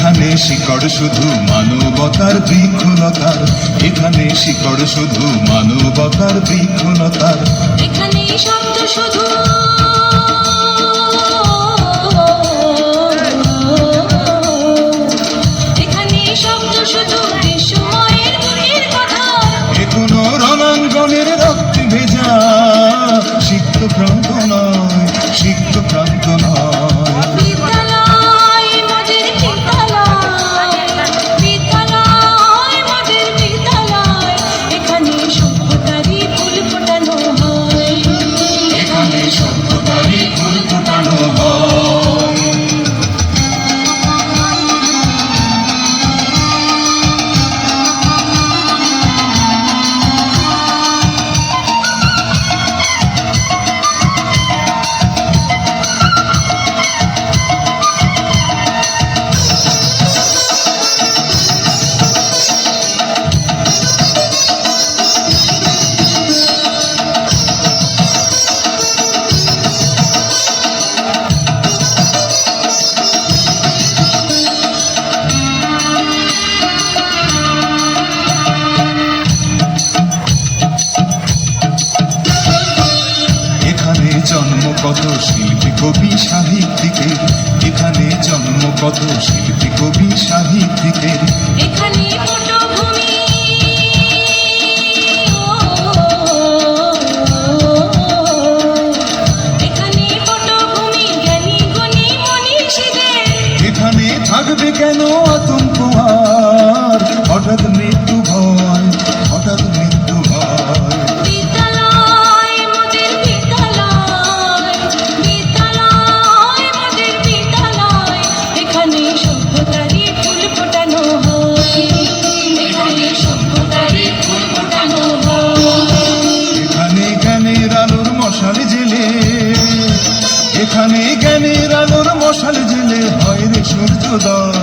এখানে শিকড় শুধু মানবতার বৃক্ষলতার এখানে শিকড় শুধু মানবতার বৃক্ষলতার এখানে শব্দ শুধু রক্ত ভেজা। সিক্ত প্রান্ত নয় সিক্ত প্রান্ত জন্ম কত শিল্পী কবি সাহিত্যিকের। এখানে জন্ম কত শিল্পী কবি সাহিত্যিকের। এখানে জ্ঞানের আলোর মশাল জেলে হয় রে সূর্যোদয়।